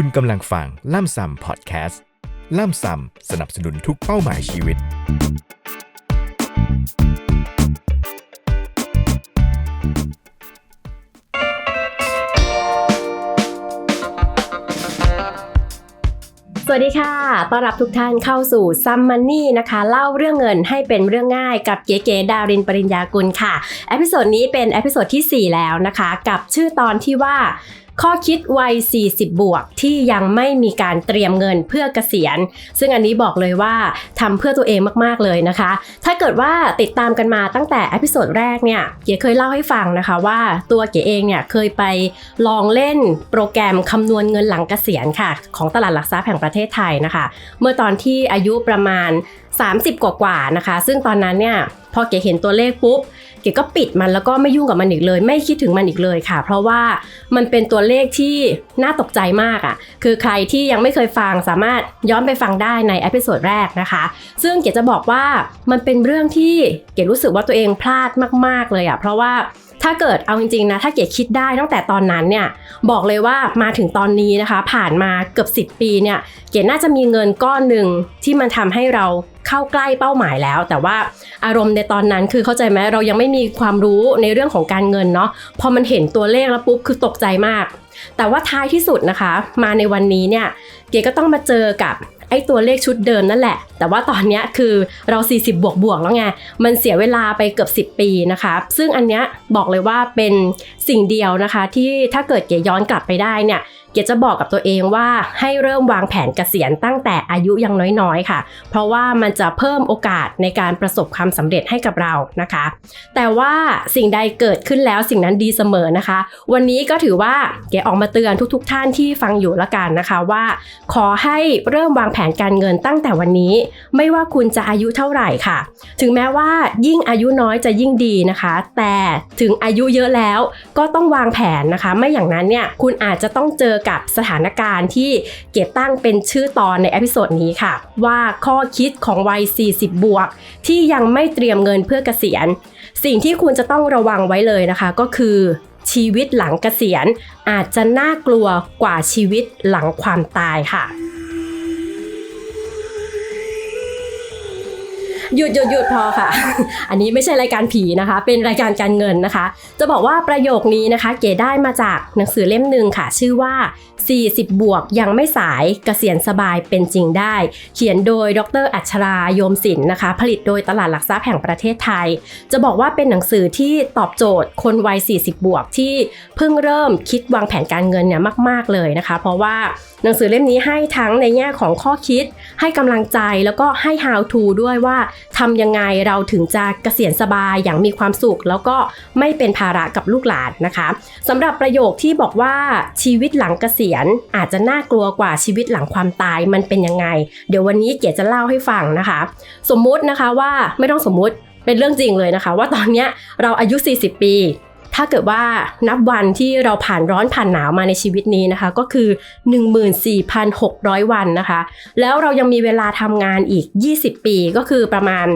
คุณกำลังฟังล่ำซำพอดแคสต์ล่ำซำสนับสนุนทุกเป้าหมายชีวิต สวัสดีค่ะ ต้อนรับทุกท่านเข้าสู่ซัมมันนี่นะคะ เล่าเรื่องเงินให้เป็นเรื่องง่ายกับเก๋ๆดารินปริญญากุลค่ะ เอพิโซดนี้เป็นเอพิโซดที่ 4 แล้วนะคะ กับชื่อตอนที่ว่า ข้อคิดวัย 40 บวกที่ยังไม่มีการเตรียมเงินเพื่อเกษียณ ซึ่งอันนี้บอกเลยว่าทำเพื่อตัวเองมากๆเลยนะคะ ถ้าเกิดว่าติดตามกันมาตั้งแต่อพิโซดแรกเนี่ยเก๋เคยเล่าให้ฟังนะคะว่าตัวเก๋เองเนี่ยเคยไปลองเล่นโปรแกรมคำนวณเงินหลังเกษียณค่ะ ของตลาดหลักทรัพย์แห่งประเทศไทยนะคะ เมื่อตอนที่อายุประมาณ 30 กว่าๆนะคะ ซึ่งตอนนั้นเนี่ยพอเก๋เห็นตัวเลขปุ๊บ ก๋ก็ปิดมันแล้วก็ไม่ยุ่งกับมันอีกเลย ไม่คิดถึงมันอีกเลยค่ะ เพราะว่ามันเป็นตัวเลขที่น่าตกใจมากอะ่ะ คือใครที่ยังไม่เคยฟังสามารถย้อนไปฟังได้ในเอพิโซดแรกนะคะ ซึ่งเก๋จะบอกว่ามันเป็นเรื่องที่เก๋รู้สึกว่าตัวเองพลาดมาก ๆเลยอะ่ะ เพราะว่าถ้าเกิดเอาจริงๆนะถ้าเก๋คิดได้ตั้งแต่ตอนนั้นเนี่ยบอกเลยว่ามาถึงตอนนี้นะคะ ผ่านมาเกือบ 10 ปีเนี่ยเก๋น่าจะมีเงินก้อนหนึ่งที่มันทำให้เรา เข้าใกล้เป้าหมายแล้ว แต่ว่าอารมณ์ในตอนนั้นคือเข้าใจไหมเรายังไม่มีความรู้ในเรื่องของการเงินเนาะพอมันเห็นตัวเลขแล้วปุ๊บคือตกใจมาก แต่ว่าท้ายที่สุดนะคะ มาในวันนี้เนี่ยเก๋ก็ต้องมาเจอกับไอ้ตัวเลขชุดเดิมนั่นแหละ แต่ว่าตอนนี้คือเรา 40 บวกบวกแล้วไง มันเสียเวลาไปเกือบ 10 ปีนะคะ ซึ่งอันเนี้ยบอกเลยว่าเป็นสิ่งเดียวนะคะ ที่ถ้าเกิดเก๋ย้อนกลับไปได้เนี่ย เกจะบอกกับตัวเองว่าให้เริ่มวางแผนเกษียณตั้งแต่อายุยังน้อยๆค่ะ เพราะว่ามันจะเพิ่มโอกาสในการประสบความสำเร็จให้กับเรานะคะ แต่ว่าสิ่งใดเกิดขึ้นแล้วสิ่งนั้นดีเสมอนะคะ วันนี้ก็ถือว่าเกออกมาเตือนทุกๆท่านที่ฟังอยู่ละกันนะคะว่า ขอให้เริ่มวางแผนการเงินตั้งแต่วันนี้ ไม่ว่าคุณจะอายุเท่าไหร่ค่ะ ถึงแม้ว่ายิ่งอายุน้อยจะยิ่งดีนะคะ แต่ถึงอายุเยอะแล้วก็ต้องวางแผนนะคะ ไม่อย่างนั้นเนี่ยคุณอาจจะต้องเจอกับสถานการณ์ที่เก็บตั้งเป็นชื่อตอนในอพิโซดนี้ค่ะ ว่าข้อคิดของวัย 40 บวก ที่ยังไม่เตรียมเงินเพื่อเกษียณ สิ่งที่คุณจะต้องระวังไว้เลยนะคะก็คือชีวิตหลังเกษียณอาจจะน่ากลัวกว่าชีวิตหลังความตายค่ะ หยุดหยุดหยุดพอค่ะ อันนี้ไม่ใช่รายการผีนะคะ เป็นรายการการเงินนะคะ จะบอกว่าประโยคนี้นะคะ เก๋ได้มาจากหนังสือเล่มหนึ่งค่ะ ชื่อว่า 40 บวกยังไม่สายเกษียณสบายเป็นจริงได้ เขียนโดยดรอัชราโยมศิลป์นะคะ ผลิตโดยตลาดหลักทรัพย์แห่งประเทศไทย จะบอกว่าเป็นหนังสือที่ตอบโจทย์คนวัย 40 บวกที่เพิ่งเริ่มคิดวางแผนการเงินเนี่ยมาก ๆเลยนะคะ เพราะว่าหนังสือเล่มนี้ให้ทั้งในแง่ของข้อคิด ให้กำลังใจแล้วก็ให้ how to ด้วยว่าทำยังไงเราถึงจะเกษียณสบายอย่างมีความสุข แล้วก็ไม่เป็นภาระกับลูกหลานนะคะสำหรับประโยคที่บอกว่าชีวิตหลังเกษียณอาจจะน่ากลัวกว่าชีวิตหลังความตายมันเป็นยังไง เดี๋ยววันนี้เก๋จะเล่าให้ฟังนะคะ สมมุตินะคะว่าไม่ต้องสมมุติเป็นเรื่องจริงเลยนะคะ ว่าตอนนี้เราอายุ 40 ปี ถ้าเกิดว่านับวันที่เราผ่านร้อนผ่านหนาวมาในชีวิตนี้นะคะ ก็คือ 14,600 วันนะคะ แล้วเรายังมีเวลาทำงานอีก 20 ปีก็คือประมาณ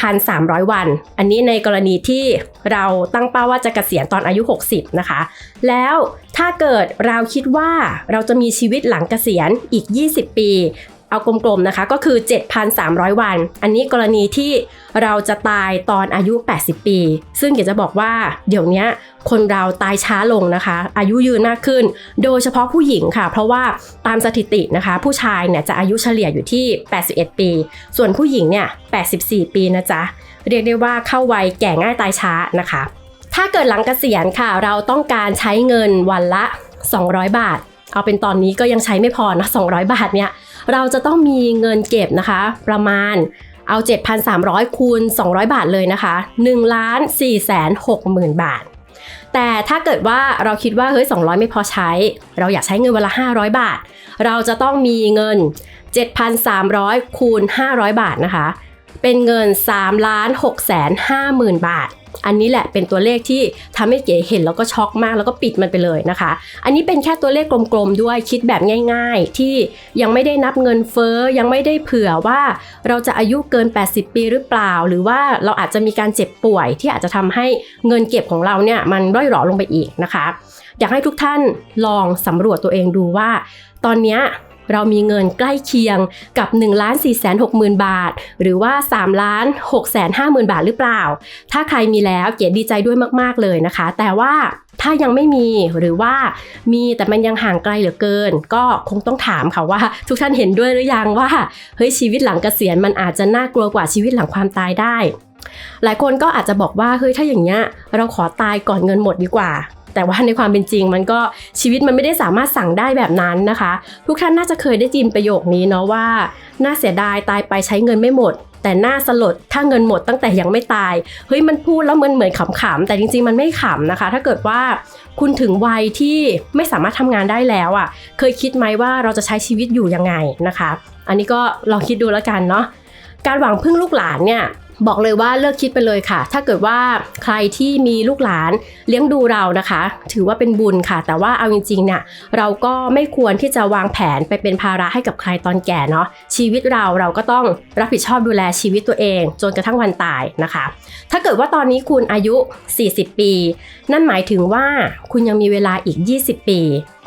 7,300 วัน อันนี้ในกรณีที่เราตั้งเป้าว่าจะเกษียณตอนอายุ 60 นะคะ แล้วถ้าเกิดเราคิดว่าเราจะมีชีวิตหลังเกษียณอีก 20 ปี เอากลมๆนะคะ ก็คือ 7,300 วัน อันนี้กรณีที่เราจะตายตอนอายุ 80 ปี ซึ่งเดี๋ยวจะบอกว่าเดี๋ยวนี้คนเราตายช้าลงนะคะ อายุยืนมากขึ้น โดยเฉพาะผู้หญิงค่ะ เพราะว่าตามสถิตินะคะ ผู้ชายเนี่ยจะอายุเฉลี่ยอยู่ที่ 81 ปี ส่วนผู้หญิงเนี่ย 84 ปีนะจ๊ะ เรียกได้ว่าเข้าวัยแก่ง่ายตายช้านะคะ ถ้าเกิดหลังเกษียณค่ะ เราต้องการใช้เงินวันละ 200 บาท เอาเป็นตอนนี้ก็ยังใช้ไม่พอนะ200 บาทเนี่ย เราจะต้องมีเงินเก็บนะคะ ประมาณเอา 7,300 คูณ 200 บาทเลยนะคะ1ล้าน4แสน6หมื่นบาท แต่ถ้าเกิดว่าเราคิดว่าเฮ้ย 200 ไม่พอใช้ เราอยากใช้เงินวันละ 500 บาท เราจะต้องมีเงิน 7,300 คูณ 500 บาทนะคะ เป็นเงิน3ล้าน6แสน5หมื่นบาท อันนี้แหละเป็นตัวเลขที่ทำให้เก๋เห็นแล้วก็ช็อกมากแล้วก็ปิดมันไปเลยนะคะ อันนี้เป็นแค่ตัวเลขกลมๆด้วยคิดแบบง่าย ๆ ที่ยังไม่ได้นับเงินเฟ้อยังไม่ได้เผื่อว่าเราจะอายุเกิน 80 ปีหรือเปล่า หรือว่าเราอาจจะมีการเจ็บป่วยที่อาจจะทำให้เงินเก็บของเราเนี่ยมันร่อยหรอลงไปอีกนะคะ อยากให้ทุกท่านลองสำรวจตัวเองดูว่า ตอนเนี้ย เรามีเงินใกล้เคียงกับ1ล้าน4 6 0 0 0 0 บาท หรือว่า3ล้าน6 5 0 0 0 0 บาทหรือเปล่า ถ้าใครมีแล้วเก๋ดีใจด้วยมาก ๆ เลยนะคะ แต่ว่าถ้ายังไม่มีหรือว่ามีแต่มันยังห่างไกลเหลือเกิน ก็คงต้องถามค่ะว่า ทุกท่านเห็นด้วยหรือยังว่าเฮ้ยชีวิตหลังเกษียณมันอาจจะน่ากลัวกว่าชีวิตหลังความตายได้ หลายคนก็อาจจะบอกว่าเฮ้ยถ้าอย่างเงี้ยเราขอตายก่อนเงินหมดดีกว่า แต่ว่าในความเป็นจริงมันก็ชีวิตมันไม่ได้สามารถสั่งได้แบบนั้นนะคะ ทุกท่านน่าจะเคยได้ยินประโยคนี้เนาะว่า น่าเสียดายตายไปใช้เงินไม่หมด แต่น่าสลดถ้าเงินหมดตั้งแต่ยังไม่ตายเฮ้ยมันพูดแล้วมันเหมือนขำๆแต่จริงๆมันไม่ขำนะคะ ถ้าเกิดว่าคุณถึงวัยที่ไม่สามารถทำงานได้แล้วอะ่ะ เคยคิดไหมว่าเราจะใช้ชีวิตอยู่ยังไงนะคะ อันนี้ก็ลองคิดดูแล้วกันเนาะการหวังพึ่งลูกหลานเนี่ย บอกเลยว่าเลิกคิดไปเลยค่ะ ถ้าเกิดว่าใครที่มีลูกหลานเลี้ยงดูเรานะคะ ถือว่าเป็นบุญค่ะ แต่ว่าเอาจริงๆเนี่ยเราก็ไม่ควรที่จะวางแผนไปเป็นภาระให้กับใครตอนแก่เนาะชีวิตเราเราก็ต้องรับผิดชอบดูแลชีวิตตัวเอง จนกระทั่งวันตายนะคะ ถ้าเกิดว่าตอนนี้คุณอายุ 40 ปี นั่นหมายถึงว่าคุณยังมีเวลาอีก 20 ปี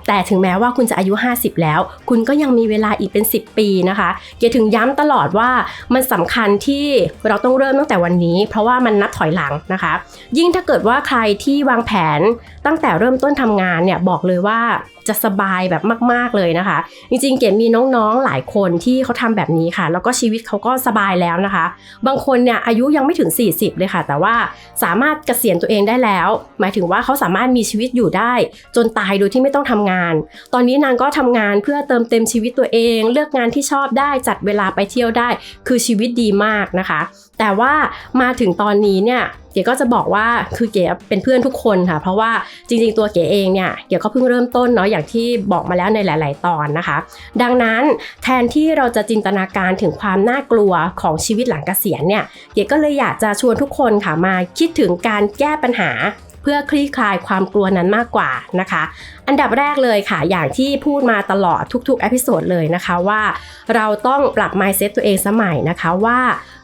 แต่ถึงแม้ว่าคุณจะอายุ 50 แล้ว คุณก็ยังมีเวลาอีกเป็น 10 ปีนะคะ เกียถึงย้ำตลอดว่ามันสำคัญที่เราต้องเริ่มตั้งแต่วันนี้ เพราะว่ามันนับถอยหลังนะคะ ยิ่งถ้าเกิดว่าใครที่วางแผนตั้งแต่เริ่มต้นทำงานเนี่ยบอกเลยว่าจะสบายแบบมาก ๆเลยนะคะ จริงๆ เก๋มีน้องๆหลายคนที่เขาทำแบบนี้ค่ะ แล้วก็ชีวิตเขาก็สบายแล้วนะคะ บางคนเนี่ยอายุยังไม่ถึง 40 เลยค่ะ แต่ว่าสามารถเกษียณตัวเองได้แล้ว หมายถึงว่าเขาสามารถมีชีวิตอยู่ได้ จนตายโดยที่ไม่ต้องทำงาน ตอนนี้นางก็ทำงานเพื่อเติมเต็มชีวิตตัวเอง เลือกงานที่ชอบได้จัดเวลาไปเที่ยวได้ คือชีวิตดีมากนะคะ แต่ว่ามาถึงตอนนี้เนี่ยเก๋ก็จะบอกว่าคือเก๋เป็นเพื่อนทุกคนค่ะ เพราะว่าจริงๆตัวเก๋เองเนี่ยเก๋ก็เพิ่งเริ่มต้นเนาะอย่างที่บอกมาแล้วในหลาย ๆ ตอนนะคะ ดังนั้นแทนที่เราจะจินตนาการถึงความน่ากลัวของชีวิตหลังเกษียณเนี่ยเก๋ก็เลยอยากจะชวนทุกคนค่ะมาคิดถึงการแก้ปัญหา เพื่อคลี่คลายความกลัวนั้นมากกว่านะคะ อันดับแรกเลยค่ะ อย่างที่พูดมาตลอดทุกๆเอพิโซดเลยนะคะว่า เราต้องปรับ mindset ตัวเองสมัยนะคะว่า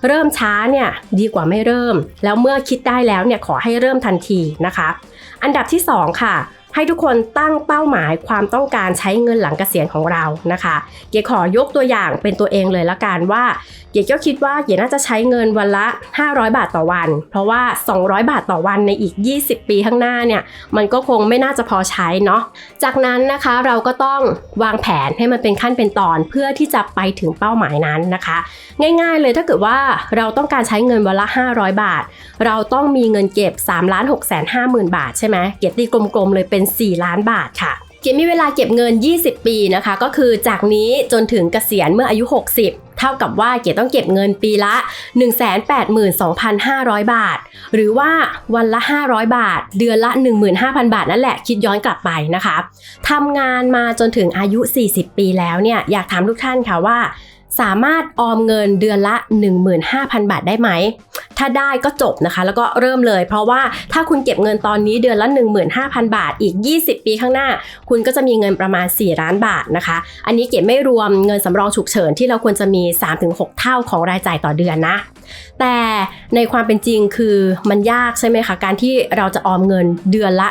เริ่มช้าเนี่ยดีกว่าไม่เริ่ม แล้วเมื่อคิดได้แล้วเนี่ยขอให้เริ่มทันทีนะคะ อันดับที่ 2 ค่ะ ให้ทุกคนตั้งเป้าหมายความต้องการใช้เงินหลังเกษียณของเรานะคะ เก๋ขอยกตัวอย่างเป็นตัวเองเลยละกันว่า เก๋ก็คิดว่าเก๋น่าจะใช้เงินวันละ 500 บาทต่อวัน เพราะว่า 200 บาทต่อวันในอีก 20 ปีข้างหน้าเนี่ยมันก็คงไม่น่าจะพอใช้เนาะ จากนั้นนะคะเราก็ต้องวางแผนให้มันเป็นขั้นเป็นตอนเพื่อที่จะไปถึงเป้าหมายนั้นนะคะ ง่ายๆเลยถ้าเกิดว่าเราต้องการใช้เงินวันละ 500 บาท เราต้องมีเงินเก็บ3ล้าน6แสน5หมื่นบาทใช่ไหมเก็บตีกลมๆเลยเป็น4 ล้านบาทค่ะเก็บมีเวลาเก็บเงิน 20 ปีนะคะ ก็คือจากนี้จนถึงเกษียณเมื่ออายุ 60เท่ากับว่าเก๋ต้องเก็บเงินปีละ 182,500 บาท หรือว่าวันละ 500 บาท เดือนละ 15,000 บาทนั่นแหละคิดย้อนกลับไปนะคะทำงานมาจนถึงอายุ 40 ปีแล้วเนี่ยอยากถามทุกท่านค่ะว่า สามารถออมเงินเดือนละ 15,000 บาทได้ไหม ถ้าได้ก็จบนะคะ แล้วก็เริ่มเลย เพราะว่าถ้าคุณเก็บเงินตอนนี้เดือนละ 15,000 บาท อีก 20 ปีข้างหน้า คุณก็จะมีเงินประมาณ 4 ล้านบาทนะคะ อันนี้เก็บไม่รวมเงินสำรองฉุกเฉินที่เราควรจะมี 3-6 เท่าของรายจ่ายต่อเดือนนะ แต่ในความเป็นจริงคือมันยากใช่ไหมคะ การที่เราจะออมเงินเดือนละ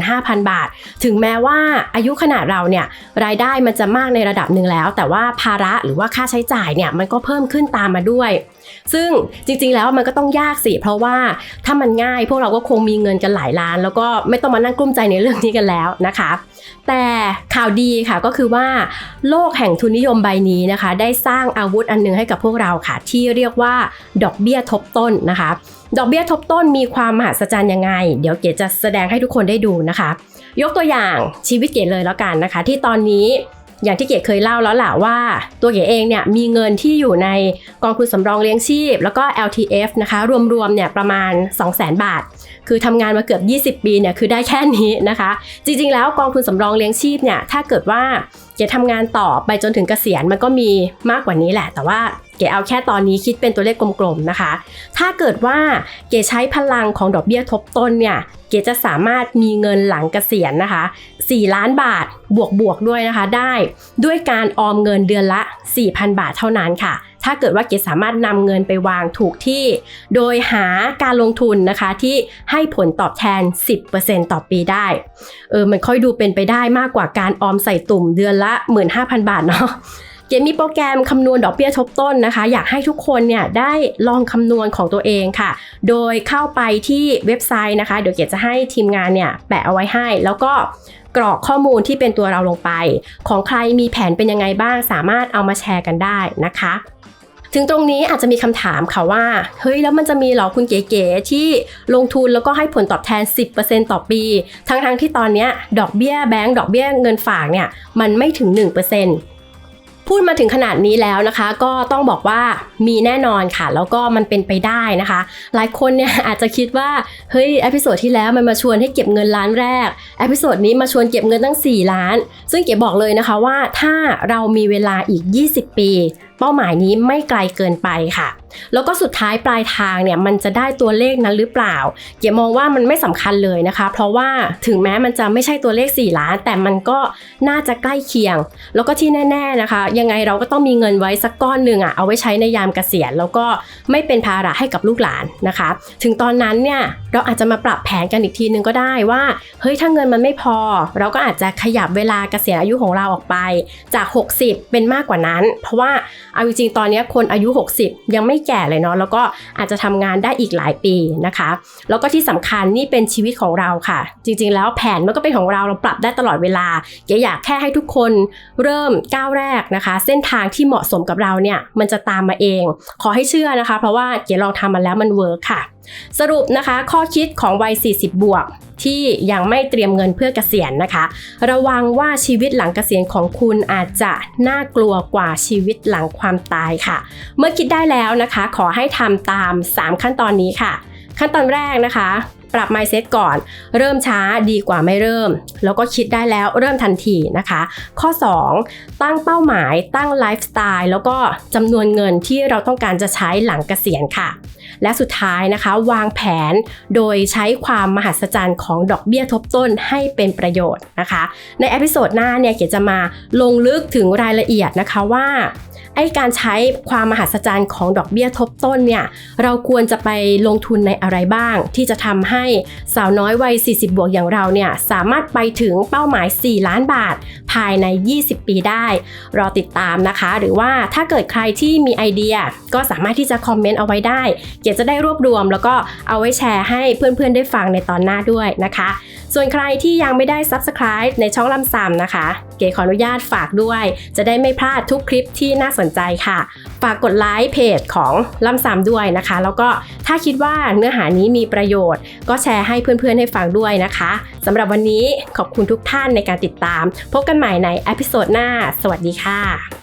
15,000 บาท ถึงแม้ว่าอายุขนาดเราเนี่ยรายได้มันจะมากในระดับหนึ่งแล้ว แต่ว่าภาระหรือว่าค่าใช้จ่ายเนี่ยมันก็เพิ่มขึ้นตามมาด้วย ซึ่งจริงๆแล้วมันก็ต้องยากสิ เพราะว่าถ้ามันง่ายพวกเราก็คงมีเงินกันหลายล้าน แล้วก็ไม่ต้องมานั่งกลุ้มใจในเรื่องนี้กันแล้วนะคะ แต่ข่าวดีค่ะก็คือว่า โลกแห่งทุนนิยมใบนี้นะคะ ได้สร้างอาวุธอันหนึงให้กับพวกเราค่ะที่เรียกว่าดอกเบี้ยบี้ยทบต้นนะคะ ดอกเบี้ยทบต้นมีความมหัศจรรย์ยังไง เดี๋ยวเก๋จะแสดงให้ทุกคนได้ดูนะคะ ยกตัวอย่างชีวิตเก๋เลยแล้วกันนะคะ ที่ตอนนี้อย่างที่เก๋เคยเล่าแล้วแหละว่า ตัวเก๋เองเนี่ยมีเงินที่อยู่ในกองทุนสำรองเลี้ยงชีพ แล้วก็ LTF นะคะ รวมๆเนี่ยประมาณ 200,000 บาท คือทำงานมาเกือบ 20 ปีเนี่ยคือได้แค่นี้นะคะ จริงๆแล้วกองทุนสำรองเลี้ยงชีพเนี่ยถ้าเกิดว่าเก๋ทำงานต่อไปจนถึงเกษียณมันก็มีมากกว่านี้แหละ แต่ว่า ก๋ก๋เอาแค่ตอนนี้คิดเป็นตัวเลขกลมๆนะคะ ถ้าเกิดว่าเก๋ใช้พลังของดอกเบี้ยทบต้นเนี่ยเก๋จะสามารถมีเงินหลังเกษียณนะคะ 4 ล้านบาทบวกบวกๆด้วยนะคะได้ด้วยการออมเงินเดือนละ 4,000 บาทเท่านั้นค่ะ ถ้าเกิดว่าเก๋สามารถนำเงินไปวางถูกที่ โดยหาการลงทุนนะคะที่ให้ผลตอบแทน 10%ต่อปีได้เออมันค่อยดูเป็นไปได้มากกว่าการออมใส่ตุ่มเดือนละ 15,000 บาทเนาะ เกมมีโปรแกรมคำนวณดอกเบี้ยทบต้นนะคะ อยากให้ทุกคนเนี่ยได้ลองคำนวณของตัวเองค่ะ โดยเข้าไปที่เว็บไซต์นะคะ เดี๋ยวเกดจะให้ทีมงานเนี่ยแปะเอาไว้ให้ แล้วก็กรอกข้อมูลที่เป็นตัวเราลงไป ของใครมีแผนเป็นยังไงบ้าง สามารถเอามาแชร์กันได้นะคะถึงตรงนี้อาจจะมีคำถามค่ะว่า เฮ้ย แล้วมันจะมีหรอคุณเก๋ๆที่ลงทุนแล้วก็ให้ผลตอบแทน 10%ต่อปี ทั้งๆที่ตอนนี้ดอกเบี้ยแบงก์ดอกเบี้ยเงินฝากเนี่ย มันไม่ถึง 1% พูดมาถึงขนาดนี้แล้วนะคะ ก็ต้องบอกว่า มีแน่นอนค่ะ แล้วก็มันเป็นไปได้นะคะ หลายคนเนี่ยอาจจะคิดว่า เฮ้ยเอพิโซดที่แล้วมันมาชวนให้เก็บเงินล้านแรกเอพิโซดนี้มาชวนเก็บเงินตั้ง 4 ล้าน ซึ่งเก๋บอกเลยนะคะว่าถ้าเรามีเวลาอีก 20 ปี เป้าหมายนี้ไม่ไกลเกินไปค่ะ แล้วก็สุดท้ายปลายทางเนี่ยมันจะได้ตัวเลขนั้นหรือเปล่า เก๋มองว่ามันไม่สำคัญเลยนะคะ เพราะว่าถึงแม้มันจะไม่ใช่ตัวเลข 4 ล้าน แต่มันก็น่าจะใกล้เคียง แล้วก็ที่แน่ ๆนะคะ ยังไงเราก็ต้องมีเงินไว้สักก้อนหนึ่งอะเอาไว้ใช้ในยามเกษียณแล้วก็ไม่เป็นภาระให้กับลูกหลานนะคะ ถึงตอนนั้นเนี่ย เราอาจจะมาปรับแผนกันอีกทีนึงก็ได้ว่าเฮ้ยถ้าเงินมันไม่พอ เราก็อาจจะขยับเวลาเกษียณอายุของเราออกไปจาก 60 เป็นมากกว่านั้น เพราะว่าเอาจริงๆตอนนี้คนอายุ 60 ยังไม่แก่เลยเนาะแล้วก็อาจจะทำงานได้อีกหลายปีนะคะ แล้วก็ที่สำคัญนี่เป็นชีวิตของเราค่ะ จริง ๆ แล้วแผนมันก็เป็นของเราเราปรับได้ตลอดเวลาเก๋อยากแค่ให้ทุกคนเริ่มก้าวแรกนะคะ เส้นทางที่เหมาะสมกับเราเนี่ยมันจะตามมาเอง ขอให้เชื่อนะคะ เพราะว่าเก๋ลองทำมาแล้วมันเวิร์คค่ะ สรุปนะคะ ข้อคิดของวัย 40 บวก ที่ยังไม่เตรียมเงินเพื่อเกษียณนะคะ ระวังว่าชีวิตหลังเกษียณของคุณอาจจะน่ากลัวกว่าชีวิตหลังความตายค่ะ เมื่อคิดได้แล้วนะคะ ขอให้ทำตาม 3 ขั้นตอนนี้ค่ะ ขั้นตอนแรกนะคะ ปรับ mindset ก่อน เริ่มช้าดีกว่าไม่เริ่ม แล้วก็คิดได้แล้วเริ่มทันทีนะคะ ข้อ 2 ตั้งเป้าหมายตั้งไลฟ์สไตล์แล้วก็จำนวนเงินที่เราต้องการจะใช้หลังเกษียณค่ะ และสุดท้ายนะคะ วางแผนโดยใช้ความมหัศจรรย์ของดอกเบี้ยทบต้นให้เป็นประโยชน์นะคะ ในเอพิโซดหน้าเนี่ยเก๋จะมาลงลึกถึงรายละเอียดนะคะว่า ไอ้การใช้ความมหัศจรรย์ของดอกเบี้ยทบต้นเนี่ยเราควรจะไปลงทุนในอะไรบ้าง ที่จะทำให้สาวน้อยวัย 40 บวกอย่างเราเนี่ยสามารถไปถึงเป้าหมาย 4 ล้านบาท ภายใน 20 ปีได้ รอติดตามนะคะ หรือว่าถ้าเกิดใครที่มีไอเดีย ก็สามารถที่จะคอมเมนต์เอาไว้ได้เก๋จะได้รวบรวม แล้วก็เอาไว้แชร์ให้เพื่อนๆได้ฟังในตอนหน้าด้วยนะคะ ส่วนใครที่ยังไม่ได้ Subscribe ในช่องลำซำนะคะ เก๋ขออนุญาตฝากด้วย จะได้ไม่พลาดทุกคลิปที่น่าสนใจค่ะ ฝากกดไลค์เพจของลำซ้ำด้วยนะคะ แล้วก็ถ้าคิดว่าเนื้อหานี้มีประโยชน์ ก็แชร์ให้เพื่อนๆให้ฟังด้วยนะคะสำหรับวันนี้ขอบคุณทุกท่านในการติดตาม พบกันใหม่ในเอพิโซดหน้า สวัสดีค่ะ